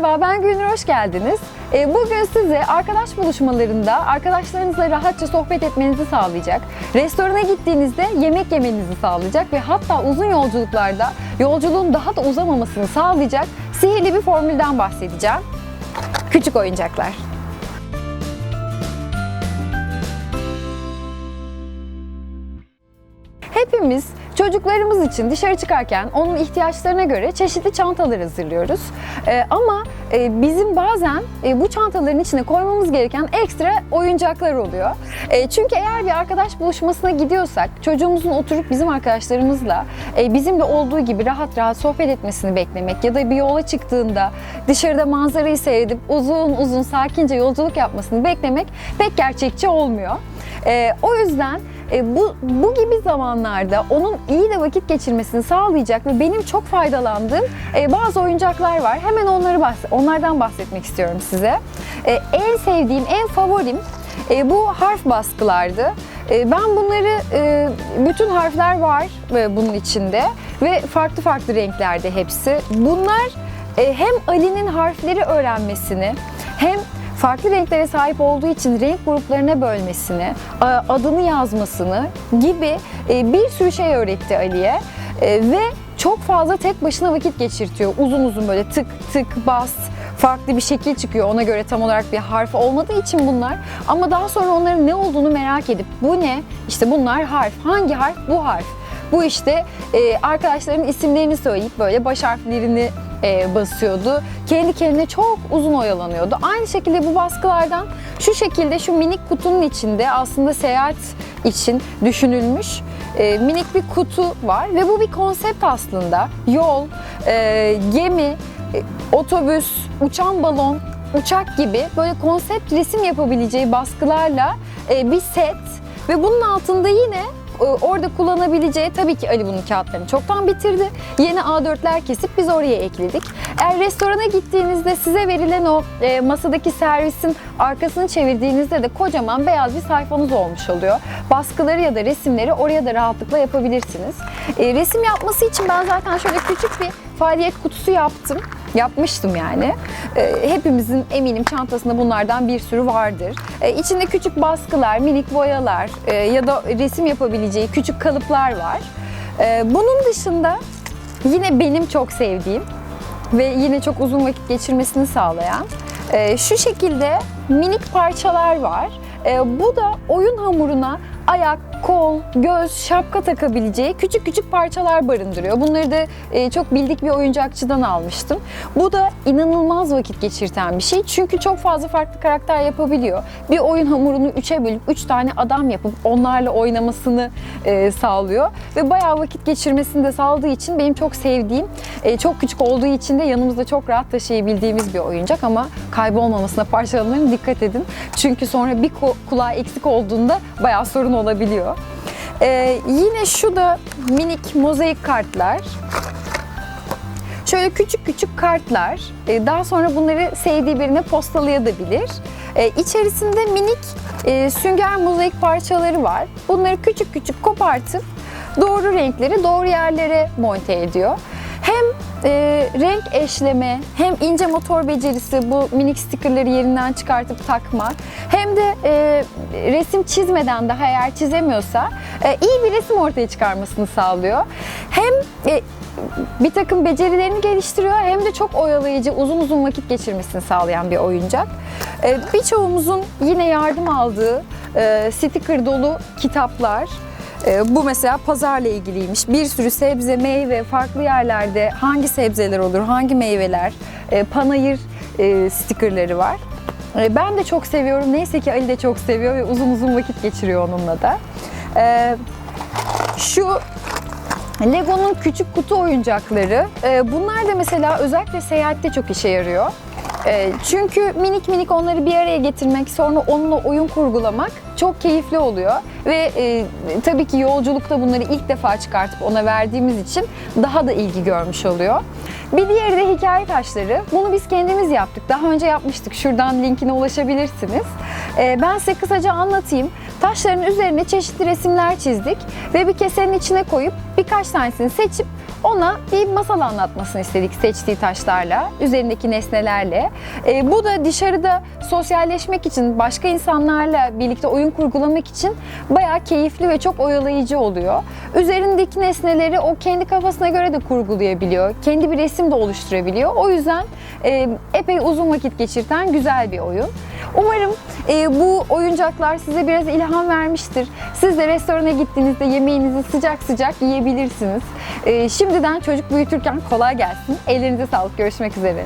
Merhaba, ben Gülnur, hoş geldiniz. Ee, Bugün size arkadaş buluşmalarında arkadaşlarınızla rahatça sohbet etmenizi sağlayacak, restorana gittiğinizde yemek yemenizi sağlayacak ve hatta uzun yolculuklarda yolculuğun daha da uzamamasını sağlayacak sihirli bir formülden bahsedeceğim. Küçük oyuncaklar. Hepimiz çocuklarımız için dışarı çıkarken onun ihtiyaçlarına göre çeşitli çantalar hazırlıyoruz. Ee, ama e, bizim bazen e, bu çantaların içine koymamız gereken ekstra oyuncaklar oluyor. E, çünkü eğer bir arkadaş buluşmasına gidiyorsak çocuğumuzun oturup bizim arkadaşlarımızla e, bizimle olduğu gibi rahat rahat sohbet etmesini beklemek ya da bir yola çıktığında dışarıda manzarayı seyredip uzun uzun sakince yolculuk yapmasını beklemek pek gerçekçi olmuyor. E, o yüzden e, bu, bu gibi zamanlarda onun iyi de vakit geçirmesini sağlayacak ve benim çok faydalandığım e, bazı oyuncaklar var. Hemen onları bahs- onlardan bahsetmek istiyorum size. E, en sevdiğim, en favorim e, bu harf baskılardı. E, ben bunları e, bütün harfler var e, bunun içinde ve farklı farklı renklerde hepsi. Bunlar e, hem Ali'nin harfleri öğrenmesini hem farklı renklere sahip olduğu için renk gruplarına bölmesini, adını yazmasını gibi e, bir sürü şey öğretti Ali'ye E, ve çok fazla tek başına vakit geçirtiyor. Uzun uzun böyle tık tık bas farklı bir şekil çıkıyor. Ona göre tam olarak bir harf olmadığı için bunlar. Ama daha sonra onların ne olduğunu merak edip bu ne? İşte bunlar harf. Hangi harf? Bu harf. Bu işte e, arkadaşların isimlerini söyleyip böyle baş harflerini e, basıyordu. Kendi kendine çok uzun oyalanıyordu. Aynı şekilde bu baskılardan şu şekilde şu minik kutunun içinde aslında seyahat için düşünülmüş e, minik bir kutu var ve bu bir konsept aslında. Yol, e, gemi, e, otobüs, uçan balon, uçak gibi böyle konsept resim yapabileceği baskılarla e, bir set ve bunun altında yine orada kullanabileceği tabii ki Ali bunun kağıtlarını çoktan bitirdi. Yeni A4'ler kesip biz oraya ekledik. Eğer restorana gittiğinizde size verilen o e, masadaki servisin arkasını çevirdiğinizde de kocaman beyaz bir sayfanız olmuş oluyor. Baskıları ya da resimleri oraya da rahatlıkla yapabilirsiniz. E, resim yapması için ben zaten şöyle küçük bir faaliyet kutusu yaptım. Yapmıştım yani. E, hepimizin eminim çantasında bunlardan bir sürü vardır. E, içinde küçük baskılar, minik boyalar e, ya da resim yapabileceği küçük kalıplar var. E, bunun dışında yine benim çok sevdiğim ve yine çok uzun vakit geçirmesini sağlayan e, şu şekilde minik parçalar var. E, bu da oyun hamuruna ayak, kol, göz, şapka takabileceği küçük küçük parçalar barındırıyor. Bunları da e, çok bildik bir oyuncakçıdan almıştım. Bu da inanılmaz vakit geçirten bir şey. Çünkü çok fazla farklı karakter yapabiliyor. Bir oyun hamurunu üçe bölüp üç tane adam yapıp onlarla oynamasını e, sağlıyor. Ve bayağı vakit geçirmesini de sağladığı için benim çok sevdiğim, e, çok küçük olduğu için de yanımızda çok rahat taşıyabildiğimiz bir oyuncak ama kaybolmamasına parçalarına dikkat edin. Çünkü sonra bir kulağı eksik olduğunda bayağı sorun olabiliyor. Ee, yine şu da minik mozaik kartlar. Şöyle küçük küçük kartlar. Ee, daha sonra bunları sevdiği birine postalayabilir. Ee, içerisinde minik e, sünger mozaik parçaları var. Bunları küçük küçük kopartıp doğru renkleri doğru yerlere monte ediyor. Hem e, renk eşleme hem ince motor becerisi bu minik stickerları yerinden çıkartıp takma hem de e, resim çizmeden daha eğer çizemiyorsa e, iyi bir resim ortaya çıkarmasını sağlıyor. Hem e, bir takım becerilerini geliştiriyor hem de çok oyalayıcı uzun uzun vakit geçirmesini sağlayan bir oyuncak. E, birçoğumuzun yine yardım aldığı e, sticker dolu kitaplar Bu mesela pazarla ilgiliymiş. Bir sürü sebze, meyve, farklı yerlerde hangi sebzeler olur, hangi meyveler, e, panayır e, stikerleri var. E, Ben de çok seviyorum. Neyse ki Ali de çok seviyor ve uzun uzun vakit geçiriyor onunla da. Şu Lego'nun küçük kutu oyuncakları. e, Bunlar da mesela özellikle seyahatte çok işe yarıyor. E, Çünkü minik minik onları bir araya getirmek, sonra onunla oyun kurgulamak çok keyifli oluyor. Ve e, tabii ki yolculukta bunları ilk defa çıkartıp ona verdiğimiz için daha da ilgi görmüş oluyor. Bir diğeri de hikaye taşları. Bunu biz kendimiz yaptık. Daha önce yapmıştık. Şuradan linkine ulaşabilirsiniz. E, ben size kısaca anlatayım. Taşların üzerine çeşitli resimler çizdik ve bir kesenin içine koyup birkaç tanesini seçip ona bir masal anlatmasını istedik seçtiği taşlarla, üzerindeki nesnelerle. E, bu da dışarıda sosyalleşmek için, başka insanlarla birlikte oyun kurgulamak için bayağı keyifli ve çok oyalayıcı oluyor. Üzerindeki nesneleri o kendi kafasına göre de kurgulayabiliyor. Kendi bir resim de oluşturabiliyor. O yüzden e, epey uzun vakit geçirten güzel bir oyun. Umarım e, bu oyuncaklar size biraz ilham vermiştir. Siz de restorana gittiğinizde yemeğinizi sıcak sıcak yiyebilirsiniz. E, şimdiden çocuk büyütürken kolay gelsin. Ellerinize sağlık. Görüşmek üzere.